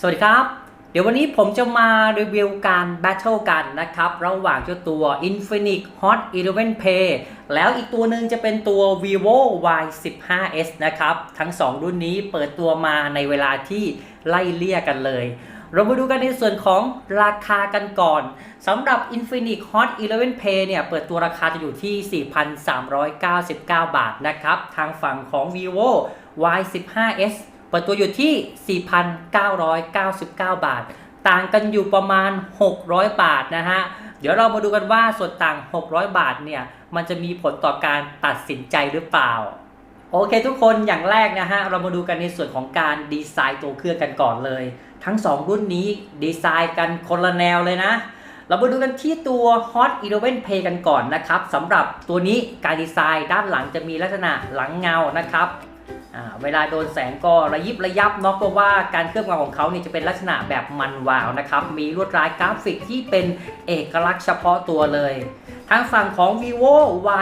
สวัสดีครับ เดี๋ยววันนี้ผมจะมารีวิวการแบทเทิลกันนะครับ ระหว่างเจ้าตัว Infinix Hot 11 Pay แล้วอีกตัวหนึ่งจะเป็นตัว vivo y 1 5 s นะครับ ทั้ง 2 รุ่นนี้เปิดตัวมาในเวลาที่ไล่เลี่ยกันเลย เรามาดูกันในส่วนของราคากันก่อนสำหรับ Infinix Hot 11 Pay เนี่ย เปิดตัวราคาจะอยู่ที่ 4,399 บาทนะครับ ทางฝั่งของ vivo y 1 5 s เปิดตัวอยู่ที่ 4,999 บาท ต่างกันอยู่ประมาณ 600 บาทนะฮะ เดี๋ยวเรามาดูกันว่าส่วนต่าง 600 บาทเนี่ย มันจะมีผลต่อการตัดสินใจหรือเปล่า โอเคทุกคนอย่างแรกนะฮะ เรามาดูกันในส่วนของการดีไซน์ตัวเครื่องกันก่อนเลย ทั้ง 2 รุ่นนี้ดีไซน์กันคนละแนวเลยนะเรามาดูกันที่ตัว Hot 11 Pay กันก่อนนะครับสำหรับตัวนี้การดีไซน์ด้านหลังจะมีลักษณะหลังเงานะครับ เวลาโดนแสงก็ระยิบระยับเนาะเพราะว่าการเคลือบเงาของเขาเนี่ยจะเป็นลักษณะแบบมันวาวนะครับ มีลวดลายกราฟิกที่เป็นเอกลักษณ์เฉพาะตัวเลย ทางฝั่งของ vivo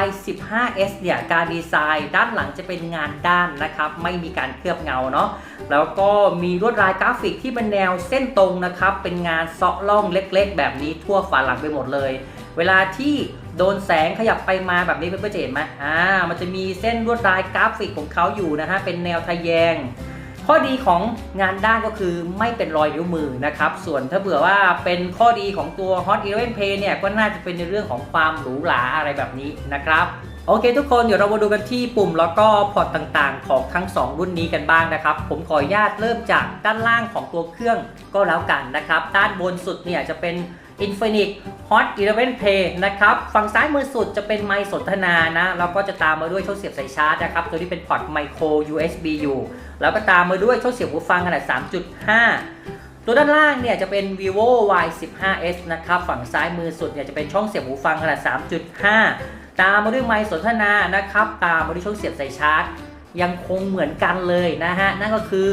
y 1 5 s เนี่ยการดีไซน์ด้านหลังจะเป็นงานด้านนะครับ ไม่มีการเคลือบเงาเนาะแล้วก็มีลวดลายกราฟิกที่เป็นแนวเส้นตรงนะครับ เป็นงานเซาะล่องเล็กๆ แบบนี้ทั่วฝาหลังไปหมดเลย เวลาที่ โดนแสงขยับไปมาแบบนี้เพื่อนๆจะเห็นไหมอ่า มันจะมีเส้นลวดลายกราฟิกของเขาอยู่นะฮะ เป็นแนวทะแยง ข้อดีของงานด้านก็คือไม่เป็นรอยนิ้วมือนะครับ ส่วนถ้าเผื่อว่าเป็นข้อดีของตัว Hot 11 Pay เนี่ย ก็น่าจะเป็นในเรื่องของความหรูหราอะไรแบบนี้นะครับโอเคทุกคนเดี๋ยวเรามาดูกันที่ปุ่มแล้วก็พอร์ตต่างๆ ของทั้ง 2 รุ่นนี้กันบ้างนะครับ ผมขออนุญาตเริ่มจากด้านล่างของตัวเครื่องก็แล้วกันนะครับ ด้านบนสุดเนี่ยจะเป็น Infinix Hot 11 Play นะครับ ฝั่งซ้ายมือสุดจะเป็นไมค์สนทนานะ แล้วก็จะตามมาด้วยช่องเสียบสายชาร์จนะครับ ตัวนี้เป็นพอร์ตไมโคร USB อยู่ แล้วก็ตามมาด้วยช่องเสียบหูฟังขนาด 3.5 ตัวด้านล่างเนี่ยจะเป็น vivo y 1 5 s นะครับ ฝั่งซ้ายมือสุดเนี่ยจะเป็นช่องเสียบหูฟังขนาด 3.5 ตามมาด้วยไมค์สนทนานะครับ ตามมาด้วยช่องเสียบสายชาร์จ ยังคงเหมือนกันเลยนะฮะ นั่นก็คือ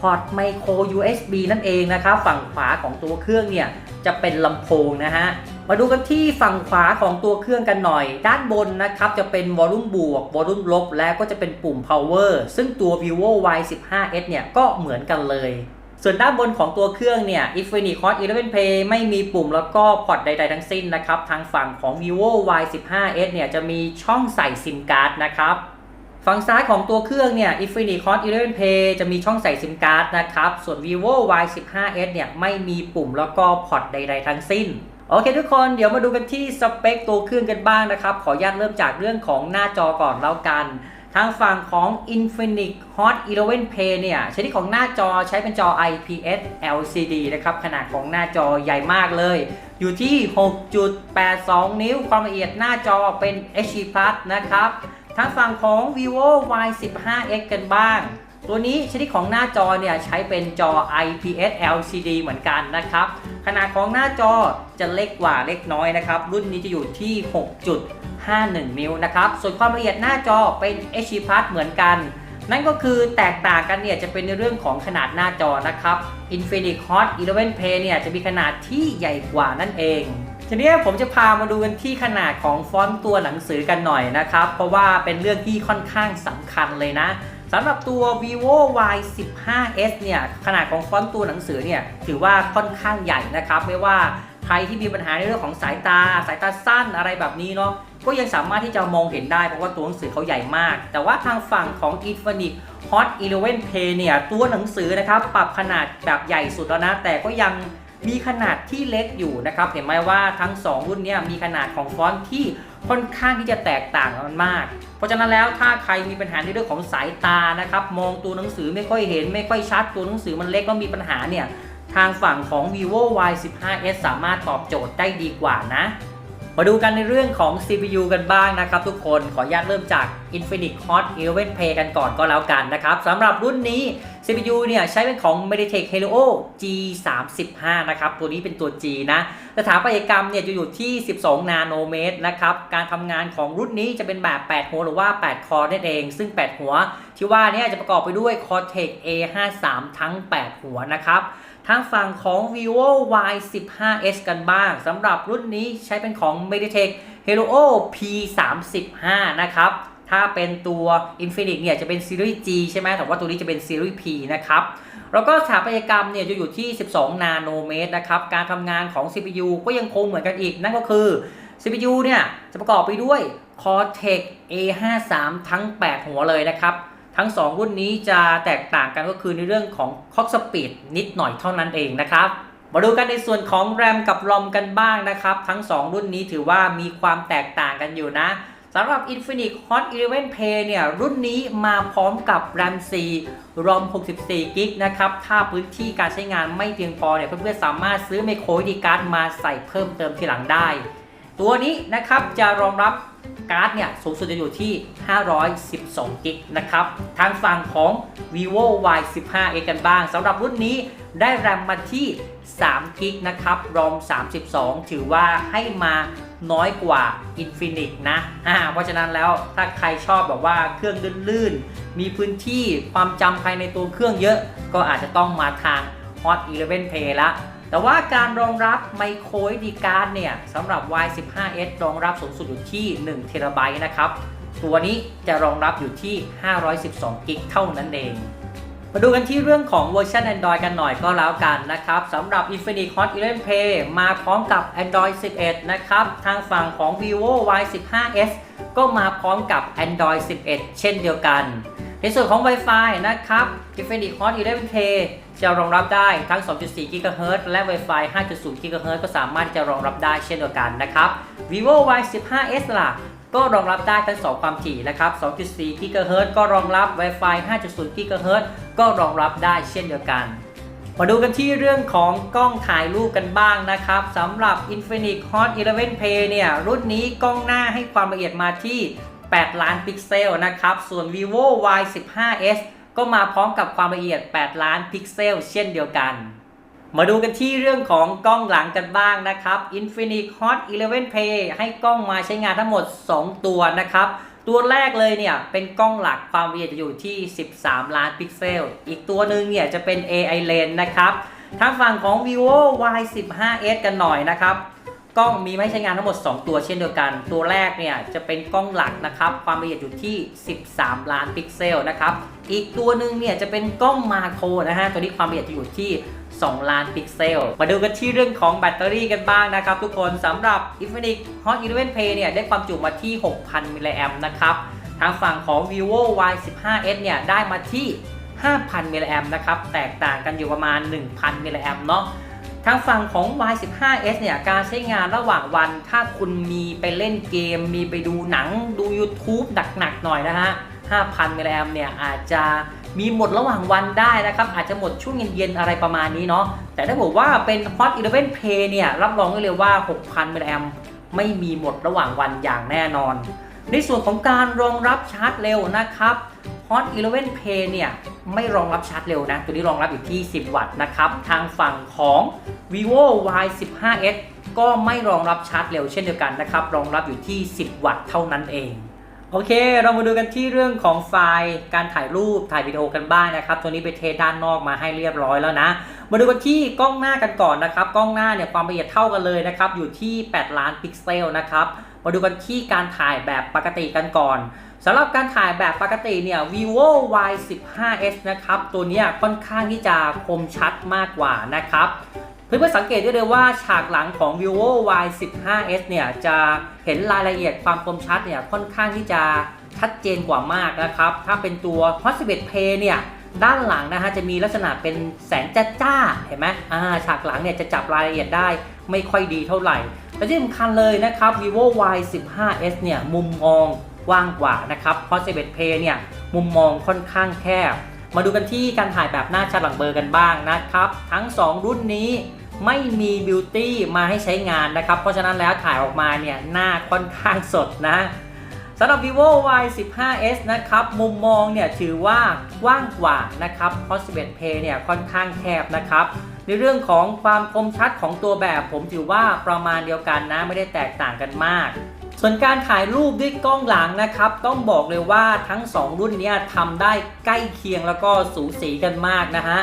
พอร์ตไมโคร USB นั่นเองนะครับ ฝั่งขวาของตัวเครื่องเนี่ย จะเป็นลำโพงนะฮะ มาดูกันที่ฝั่งขวาของตัวเครื่องกันหน่อย ด้านบนนะครับจะเป็นวอลลุ่มบวกวอลลุ่มลบ และก็จะเป็นปุ่ม power ซึ่งตัว vivo y 1 5 s เนี่ยก็เหมือนกันเลย ส่วนด้านบนของตัวเครื่องเนี่ย Infinix Hot 11 Play ไม่มีปุ่มแล้วก็พอร์ตใด ๆ ทั้งสิ้นนะครับ ทางฝั่งของ vivo y 1 5 s เนี่ยจะมีช่องใส่ซิมการ์ดนะครับ ฝั่งซ้ายของตัวเครื่องเนี่ย Infinix Hot 11 Play จะมีช่องใส่ซิมการ์ดนะครับ ส่วน vivo y 1 5 s เนี่ยไม่มีปุ่มแล้วก็พอร์ตใด ๆ ทั้งสิ้น โอเคทุกคนเดี๋ยวมาดูกันที่สเปคตัวเครื่องกันบ้างนะครับ ขออนุญาตเริ่มจากเรื่องของหน้าจอก่อนแล้วกัน ทางฝั่งของ Infinix Hot 11 Play เนี่ยชนิดของหน้าจอใช้เป็นจอ IPS LCD นะครับ ขนาดของหน้าจอใหญ่มากเลย อยู่ที่ 6.82 นิ้ว ความละเอียดหน้าจอเป็น HD Plus นะครับ ทางฝั่งของ vivo y 1 5 x กันบ้าง ตัวนี้ชนิดของหน้าจอเนี่ยใช้เป็นจอ IPS LCD เหมือนกันนะครับ ขนาดของหน้าจอจะเล็กกว่าเล็กน้อยนะครับ รุ่นนี้จะอยู่ที่ 6.51 นิ้วนะครับ ส่วนความละเอียดหน้าจอเป็น HD Plus เหมือนกัน นั่นก็คือแตกต่างกันเนี่ยจะเป็นในเรื่องของขนาดหน้าจอนะครับ Infinix Hot 11 Play เนี่ยจะมีขนาดที่ใหญ่กว่านั่นเอง ทีนี้ผมจะพามาดูกันที่ขนาดของฟอนต์ตัวหนังสือกันหน่อยนะครับ เพราะว่าเป็นเรื่องที่ค่อนข้างสำคัญเลยนะสำหรับตัว vivo y 1 5 s เนี่ยขนาดของฟอนต์ตัวหนังสือเนี่ยถือว่าค่อนข้างใหญ่นะครับ ไม่ว่าใครที่มีปัญหาในเรื่องของสายตา สายตาสั้นอะไรแบบนี้เนาะก็ยังสามารถที่จะมองเห็นได้เพราะว่าตัวหนังสือเขาใหญ่มาก แต่ว่าทางฝั่งของ Infinix Hot 11 Play เนี่ยตัวหนังสือนะครับปรับขนาดแบบใหญ่สุดแล้วนะ แต่ก็ยัง มีขนาดที่เล็กอยู่นะครับ เห็นไหมว่าทั้ง 2 รุ่นเนี้มีขนาดของฟอนต์ที่ค่อนข้างที่จะแตกต่างกันมาก เพราะฉะนั้นแล้วถ้าใครมีปัญหาในเรื่องของสายตานะครับ มองตัวหนังสือไม่ค่อยเห็น ไม่ค่อยชัดตัวหนังสือมันเล็กแล้วมีปัญหาเนี่ยทางฝั่งของ vivo y 1 5 s สามารถตอบโจทย์ได้ดีกว่านะ มาดูกันในเรื่องของ CPU กันบ้างนะครับทุกคน ขออนุญาตเริ่มจาก Infinix Hot 11 Play กันก่อนก็แล้วกันนะครับสำหรับรุ่นนี้ CPU เนี่ยใช้เป็นของ Mediatek Helio G35 นะครับ ตัวนี้เป็นตัว G นะสถาปัตยกรรมเนี่ยจะอยู่ที่ 12 นาโนเมตรนะครับ การทำงานของรุ่นนี้จะเป็นแบบ 8 หัวหรือว่า 8 คอร์นั่นเอง ซึ่ง 8 หัว ที่ว่านี่จะประกอบไปด้วย Cortex A53 ทั้ง 8 หัวนะครับทางฝั่งของ vivo y 1 5 s กันบ้างสำหรับรุ่นนี้ใช้เป็นของ Mediatek Helio P35 นะครับ ถ้าเป็นตัว Infinix เนี่ยจะเป็นซีรีส์ G ใช่ไหมแต่ว่าตัวนี้จะเป็นซีรีส์ P นะครับ แล้วก็สถาปัตยกรรมเนี่ยจะอยู่ที่ 12 นาโนเมตรนะครับ การทำงานของ CPU ก็ยังคงเหมือนกันอีก นั่นก็คือ CPU เนี่ยจะประกอบไปด้วย Cortex A53 ทั้ง 8 หัวเลยนะครับ ทั้ง 2 รุ่นนี้จะแตกต่างกันก็คือในเรื่องของ Clock Speed นิดหน่อยเท่านั้นเองนะครับมาดูกันในส่วนของ RAM กับ ROM กันบ้างนะครับ ทั้ง 2 รุ่นนี้ถือว่ามีความแตกต่างกันอยู่นะ สำหรับ Infinix Hot 11 Play เนี่ย รุ่นนี้มาพร้อมกับ RAM 4 ROM 64 g b นะครับ ถ้าพื้นที่การใช้งานไม่เพียงพอเนี่ย เพื่อนๆสามารถซื้อ micro SD card มาใส่เพิ่มเติมทีหลังได้ ตัวนี้นะครับจะรองรับการ์ดเนี่ยสูงสุดจะอยู่ที่ 512 กิกนะครับ ทางฝั่งของ vivo y 1 5 x กันบ้างสำหรับรุ่นนี้ได้แรมมาที่ 3 กิกนะครับ ROM 32 ถือว่าให้มาน้อยกว่า Infinix นะอ่าเพราะฉะนั้นแล้วถ้าใครชอบแบบว่าเครื่องลื่นๆ มีพื้นที่ความจำภายในตัวเครื่องเยอะ ก็อาจจะต้องมาทาง Hot 11 Play ละ แต่ว่าการรองรับ Micro SD card เนี่ยสำหรับ Y15s รองรับสูงสุดอยู่ที่1 t b นะครับ ตัวนี้จะรองรับอยู่ที่ 512 g b เท่านั้นเอง มาดูกันที่เรื่องของเวอร์ชัน Android กันหน่อยก็แล้วกันนะครับสำหรับ Infinix Hot 11 Play มาพร้อมกับ Android 11 นะครับ ทางฝั่งของ vivo Y15s ก็มาพร้อมกับ Android 11 เช่นเดียวกัน ในส่วนของ Wi-Fi นะครับ Infinix Hot 11 Play จะรองรับได้ทั้ง 2.4 GHz และ Wi-Fi 5.0 GHz ก็สามารถที่จะรองรับได้เช่นเดียวกันนะครับ vivo Y15s ล่ะก็รองรับได้ทั้ง 2 ความถี่นะครับ 2.4 GHz ก็รองรับ Wi-Fi 5.0 GHz ก็รองรับได้เช่นเดียวกัน มาดูกันที่เรื่องของกล้องถ่ายรูปกันบ้างนะครับสำหรับ Infinix Hot 11 Play เนี่ยรุ่นนี้กล้องหน้าให้ความละเอียดมาที่ 8 ล้านพิกเซลนะครับ ส่วน vivo Y15s ก็มาพร้อมกับความละเอียด 8 ล้านพิกเซล เช่นเดียวกัน มาดูกันที่เรื่องของกล้องหลังกันบ้างนะครับ Infinix Hot 11 Play ให้กล้องมาใช้งานทั้งหมด 2 ตัวนะครับตัวแรกเลยเนี่ยเป็นกล้องหลักความละเอียดจะอยู่ที่ 13 ล้านพิกเซล อีกตัวหนึ่งเนี่ยจะเป็น AI lens นะครับทางฝั่งของ vivo Y15s กันหน่อยนะครับ กล้องมีให้ใช้งานทั้งหมด 2 ตัวเช่นเดียวกัน ตัวแรกเนี่ยจะเป็นกล้องหลักนะครับ ความละเอียดอยู่ที่ 13 ล้านพิกเซลนะครับ อีกตัวหนึ่งเนี่ยจะเป็นกล้องมาโครนะฮะ ตัวนี้ความละเอียดจะอยู่ที่ 2 ล้านพิกเซล มาดูกันที่เรื่องของแบตเตอรี่กันบ้างนะครับทุกคนสำหรับ Infinix Hot 11 Play เนี่ยได้ความจุมาที่ 6,000 มิลลิแอมนะครับ ทางฝั่งของ vivo Y15s เนี่ยได้มาที่ 5,000 มิลลิแอมนะครับ แตกต่างกันอยู่ประมาณ 1,000 มิลลิแอมเนาะ ทางฝั่งของ Y15s เนี่ย การใช้งานระหว่างวัน ถ้าคุณมีไปเล่นเกม มีไปดูหนัง ดู YouTube หนักๆ หน่อยนะฮะ 5,000มิลลิแอมเนี่ย อาจจะมีหมดระหว่างวันได้นะครับ อาจจะหมดช่วงเย็นๆ อะไรประมาณนี้เนาะ แต่ถ้าบอกว่าเป็น Hot 11 Play เนี่ย รับรองได้เลยว่า 6,000มิลลิแอมไม่มีหมดระหว่างวันอย่างแน่นอน ในส่วนของการรองรับชาร์จเร็วนะครับ Hot 11 Play เนี่ยไม่รองรับชาร์จเร็วนะ ตัวนี้รองรับอยู่ที่ 10 วัตต์นะครับ ทางฝั่งของ vivo Y15s ก็ไม่รองรับชาร์จเร็วเช่นเดียวกันนะครับ รองรับอยู่ที่ 10 วัตต์เท่านั้นเอง โอเค เรามาดูกันที่เรื่องของไฟล์การถ่ายรูปถ่ายวิดีโอกันบ้างนะครับ ตัวนี้ไปเทด้านนอกมาให้เรียบร้อยแล้วนะ มาดูกันที่กล้องหน้ากันก่อนนะครับ กล้องหน้าเนี่ยความละเอียดเท่ากันเลยนะครับ อยู่ที่ 8 ล้านพิกเซลนะครับ มาดูกันที่การถ่ายแบบปกติกันก่อน สำหรับการถ่ายแบบปกติเนี่ย vivo y15s นะครับ ตัวนี้ค่อนข้างที่จะคมชัดมากกว่านะครับ เพื่อนๆสังเกตได้เลยว่าฉากหลังของ vivo y15s เนี่ยจะเห็นรายละเอียดความคมชัดเนี่ยค่อนข้างที่จะชัดเจนกว่ามากนะครับ ถ้าเป็นตัว hot 11 play เนี่ยด้านหลังนะฮะจะมีลักษณะเป็นแสงจ้าจ้าๆเห็นไหมอ่าฉากหลังเนี่ยจะจับรายละเอียดได้ไม่ค่อยดีเท่าไหร่และที่สำคัญเลยนะครับ vivo y15s เนี่ยมุมมอง กว้างกว่านะครับ hot 11 play เนี่ยมุมมองค่อนข้างแคบ มาดูกันที่การถ่ายแบบหน้าชัดหลังเบอร์กันบ้างนะครับ ทั้ง 2 รุ่นนี้ไม่มีบิวตี้มาให้ใช้งานนะครับ เพราะฉะนั้นแล้วถ่ายออกมาเนี่ยหน้าค่อนข้างสดนะสำหรับ vivo y15s นะครับ มุมมองเนี่ยถือว่ากว้างกว่านะครับเพราะ11 p เนี่ยค่อนข้างแคบนะครับ ในเรื่องของความคมชัดของตัวแบบผมถือว่าประมาณเดียวกันนะ ไม่ได้แตกต่างกันมาก ส่วนการถ่ายรูปด้วยกล้องหลังนะครับ ต้องบอกเลยว่าทั้ง 2 รุ่นนี้ทำได้ใกล้เคียงแล้วก็สูสีกันมากนะฮะ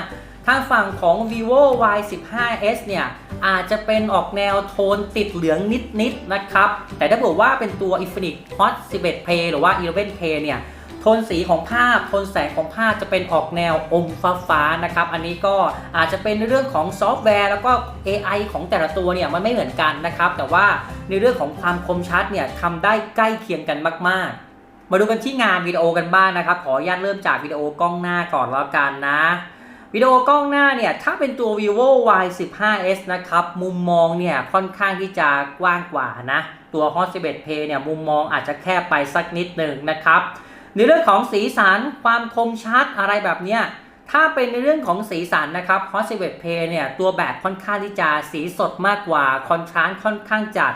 ทางฝั่งของ vivo y15s เนี่ยอาจจะเป็นออกแนวโทนติดเหลืองนิดๆนะครับ แต่ถ้าบอกว่าเป็นตัว Infinix Hot 11p หรือว่า 11 p เนี่ย โทนสีของภาพโทนแสงของภาพจะเป็นออกแนวอมฟ้าฟ้านะครับ อันนี้ก็อาจจะเป็นในเรื่องของซอฟต์แวร์ แล้วก็ AI ของแต่ละตัวเนี่ยมันไม่เหมือนกันนะครับ แต่ว่าในเรื่องของความคมชัดเนี่ยทำได้ใกล้เคียงกันมาก ๆ มาดูกันที่งานวิดีโอกันบ้างนะครับ ขออนุญาตเริ่มจากวิดีโอกล้องหน้าก่อนแล้วกันนะวิดีโอกล้องหน้าเนี่ยถ้าเป็นตัว vivo y 1 5 s นะครับมุมมองเนี่ยค่อนข้างที่จะกว้างกว่านะ ตัว hot 11 p เนี่ยมุมมองอาจจะแคบไปสักนิดหนึ่งนะครับ ในเรื่องของสีสันความคมชัดอะไรแบบเนี้ยถ้าเป็นในเรื่องของสีสันนะครับ hot 11 play เนี่ย ตัวแบบค่อนข้างที่จะสีสดมากกว่าคอนทราสต์ค่อนข้างจัด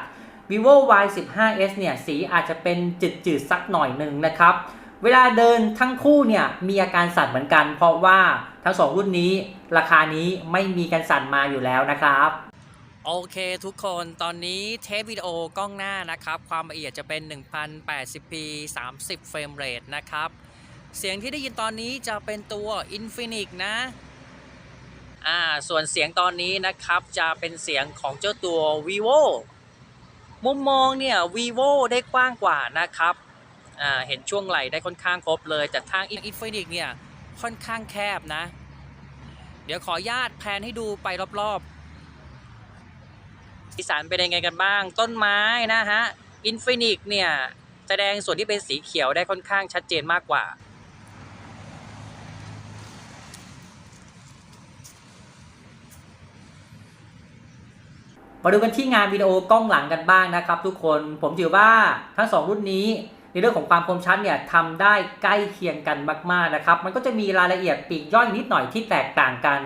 vivo y 1 5 s เนี่ย สีอาจจะเป็นจืดๆสักหน่อยหนึ่งนะครับ เวลาเดินทั้งคู่เนี่ย มีอาการสั่นเหมือนกัน เพราะว่าทั้งสองรุ่นนี้ราคานี้ไม่มีการสั่นมาอยู่แล้วนะครับ โอเคทุกคนตอนนี้เทปวิดีโอกล้องหน้านะครับ ความละเอียดจะเป็น 1080p 30 เฟรมเรทนะครับ เสียงที่ได้ยินตอนนี้จะเป็นตัว Infinix นะอ่าส่วนเสียงตอนนี้นะครับจะเป็นเสียงของเจ้าตัว vivo มุมมองเนี่ย vivo ได้กว้างกว่านะครับอ่าเห็นช่วงไหลได้ค่อนข้างครบเลย แต่ทาง Infinix เนี่ยค่อนข้างแคบนะ เดี๋ยวขออนุญาตแพนให้ดูไปรอบๆ สีสันเป็นยังไงกันบ้าง ต้นไม้นะฮะ Infinix เนี่ย แสดงส่วนที่เป็นสีเขียวได้ค่อนข้างชัดเจนมากกว่ามาดูกันที่งานวิดีโอกล้องหลังกันบ้างนะครับทุกคนผมถือว่าทั้งสองรุ่นนี้ในเรื่องของความคมชัดเนี่ยทำได้ใกล้เคียงกันมากๆนะครับมันก็จะมีรายละเอียดปีกย่อยนิดหน่อยที่แตกต่างกัน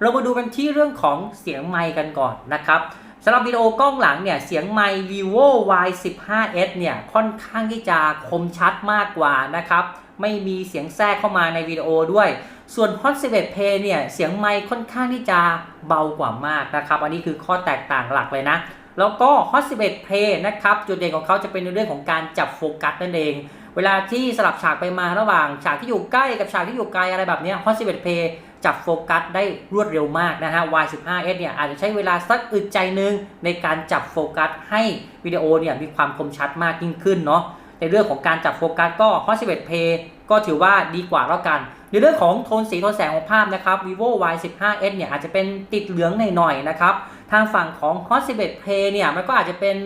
เรามาดูกันที่เรื่องของเสียงไมค์กันก่อนนะครับ สำหรับวิดีโอกล้องหลังเนี่ยเสียงไมค์ vivo y 1 5 s เนี่ยค่อนข้างที่จะคมชัดมากกว่านะครับไม่มีเสียงแทรกเข้ามาในวิดีโอด้วย ส่วน Hot 11 Play เนี่ยเสียงไมค์ค่อนข้างที่จะเบากว่ามากนะครับอันนี้คือข้อแตกต่างหลักเลยนะ แล้วก็ Hot 11 Play นะครับจุดเด่นของเขาจะเป็นในเรื่องของการจับโฟกัสนั่นเอง เวลาที่สลับฉากไปมาระหว่าง ฉากที่อยู่ใกล้กับฉากที่อยู่ไกลอะไรแบบนี้ Hot 11 Play จับโฟกัสได้รวดเร็วมากนะฮะ Y 1 5 S เนี่ยอาจจะใช้เวลาสักอึดใจหนึงในการจับโฟกัสให้วิดีโอเนี่ยมีความคมชัดมากยิ่งขึ้นเนาะในเรื่องของการจับโฟกัสก็ Hot 11 Play ก็ถือว่าดีกว่าแล้วกัน ในเรื่องของโทนสีโทนแสงของภาพนะครับ vivo y 1 5 s เนี่ยอาจจะเป็นติดเหลืองหน่อยๆนะครับ ทางฝั่งของ Hot 11 Play เนี่ยมันก็อาจจะเป็น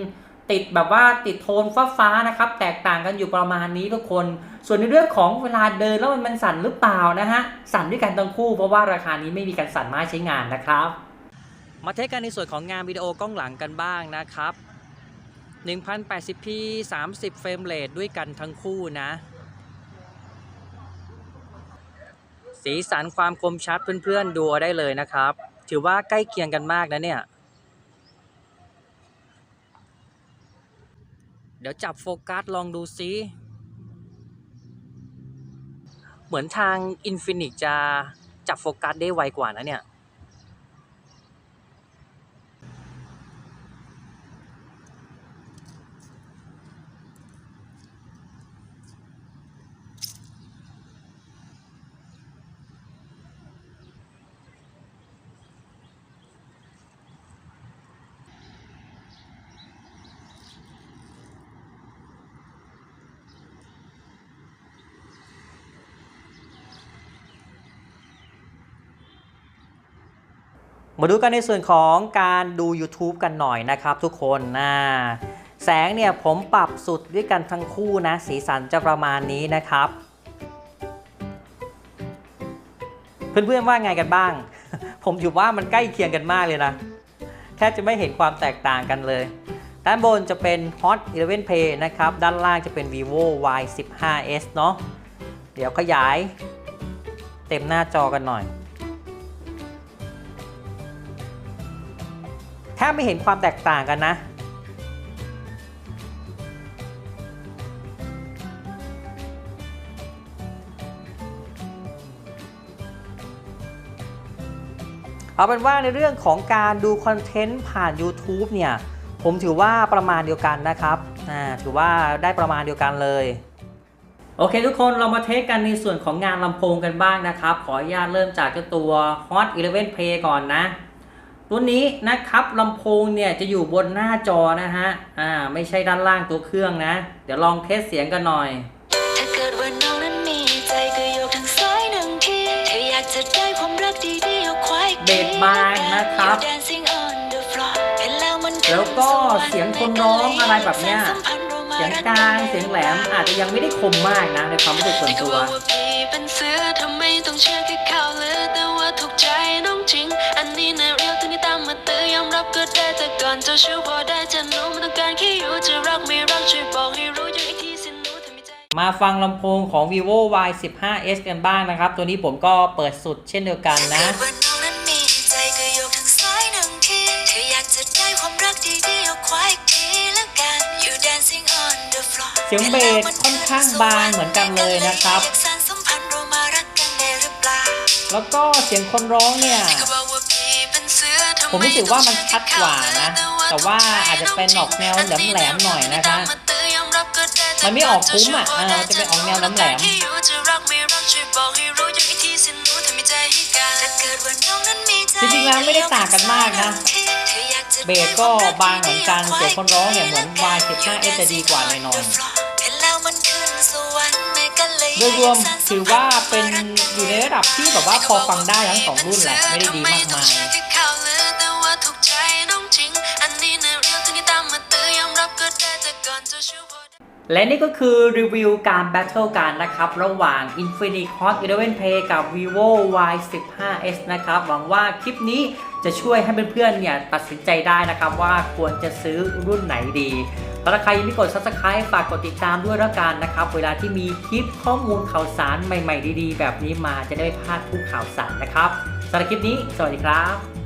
ติดแบบว่าติดโทนฟ้าๆนะครับ แตกต่างกันอยู่ประมาณนี้ทุกคน ส่วนในเรื่องของเวลาเดินแล้วมันสั่นหรือเปล่านะฮะ สั่นด้วยกันทั้งคู่ เพราะว่าราคานี้ไม่มีการสั่นไม้ใช้งานนะครับ มาเทสกันในส่วนของงานวิดีโอกล้องหลังกันบ้างนะครับ 1080p 30 เฟรมเรทด้วยกันทั้งคู่นะ สีสันความคมชัดเพื่อนๆดูได้เลยนะครับ ถือว่าใกล้เคียงกันมากนะเนี่ย เดี๋ยวจับโฟกัสลองดูซิ เหมือนทางอินฟินิตจะจับโฟกัสได้ไวกว่านะเนี่ย มาดูกันในส่วนของการดู YouTube กันหน่อยนะครับทุกคนนะแสงเนี่ยผมปรับสุดด้วยกันทั้งคู่นะ สีสันจะประมาณนี้นะครับ เพื่อนๆว่าไงกันบ้าง ผมถือว่ามันใกล้เคียงกันมากเลยนะ แทบจะไม่เห็นความแตกต่างกันเลย ด้านบนจะเป็น Hot 11 Play นะครับ ด้านล่างจะเป็น vivo y 1 5 s เนาะเดี๋ยวขยาย เต็มหน้าจอกันหน่อย แทบไม่เห็นความแตกต่างกันนะเอาเป็นว่าในเรื่องของการดูคอนเทนต์ผ่าน YouTube เนี่ย ผมถือว่าประมาณเดียวกันนะครับถือว่าได้ประมาณเดียวกันเลย โอเคทุกคนเรามาเทสกันในส่วนของงานลำโพงกันบ้างนะครับ ขออนุญาตเริ่มจากเจ้าตัว Hot 11 Play ก่อนนะ ตัวนี้นะครับลำโพงเนี่ยจะอยู่บนหน้าจอนะฮะ อ่า ไม่ใช่ด้านล่างตัวเครื่องนะ เดี๋ยวลองเทสเสียงกันหน่อยถ้าเกิดว่าน้องนั้นมีใจก็ยกทางซ้ายหนึ่งทีเธออยากจะได้ความรักดีๆเอาควายเบสบางนะครับ You dancing on the floor เห็นแล้วมันแล้วก็เสียงคนร้องอะไรแบบเนี้ย เสียงกลาง เสียงแหลมอาจจะยังไม่ได้คมมากนะในความรู้สึกส่วนที่ตัว อนเจ้าชู้พอได้จะรู้มันต้องการแค่อยู่จะรักไม่รักช่วยบอกให้รู้อยู่อีกทีสิหนูทำไม่ใจ มาฟังลำโพงของ vivo y 1 5 s กันบ้างนะครับ ตัวนี้ผมก็เปิดสุดเช่นเดียวกันนะถ้าเกิดว่าน้องนั้นมีใจก็ยกทางซ้ายหนึ่งทีเธออยากจะได้ความรักดีๆเอาควายอีกทีละกัน You dancing on the floor เสียงเบสค่อนข้างบางเหมือนกันเลยนะครับอยากสานสัมพันธ์เรามารักกันได้หรือเปล่าแล้วก็เสียงคนร้องเนี่ย ก็บอกว่าพี่เป็นเสือทำไผมรู้สึกว่ามันชัดกว่านะ แต่ว่าอาจจะเป็นออกแนวแหลมๆหน่อยนะคะ มันไม่ออกคุ้มอะออมันจะเป็นออกแนวแหลมจริงๆแล้วไม่ได้ต่างกันมากนะเบสก็บางเหมือนกันเสียงคนร้องเนี่ยเหมือน Y 15 S จะดีกว่าหน่อยๆโดยรวมถือว่าเป็นอยู่ในระดับที่แบบว่าพอฟังได้ทั้งสองรุ่นแหละไม่ได้ดีมากมาย และนี่ก็คือรีวิวการแบทเทิลกันนะครับ ระหว่าง Infinix Hot 11 Play กับ vivo y 1 5 s นะครับ หวังว่าคลิปนี้จะช่วยให้เพื่อนๆเนี่ยตัดสินใจได้นะครับว่าควรจะซื้อรุ่นไหนดีถ้าใครยังไม่กด Subscribe ฝากกดติดตามด้วยแล้วกันนะครับ เวลาที่มีคลิปข้อมูลข่าวสารใหม่ๆดีๆ แบบนี้มาจะได้ไม่พลาดทุกข่าวสารนะครับสำหรับคลิปนี้ สวัสดีครับ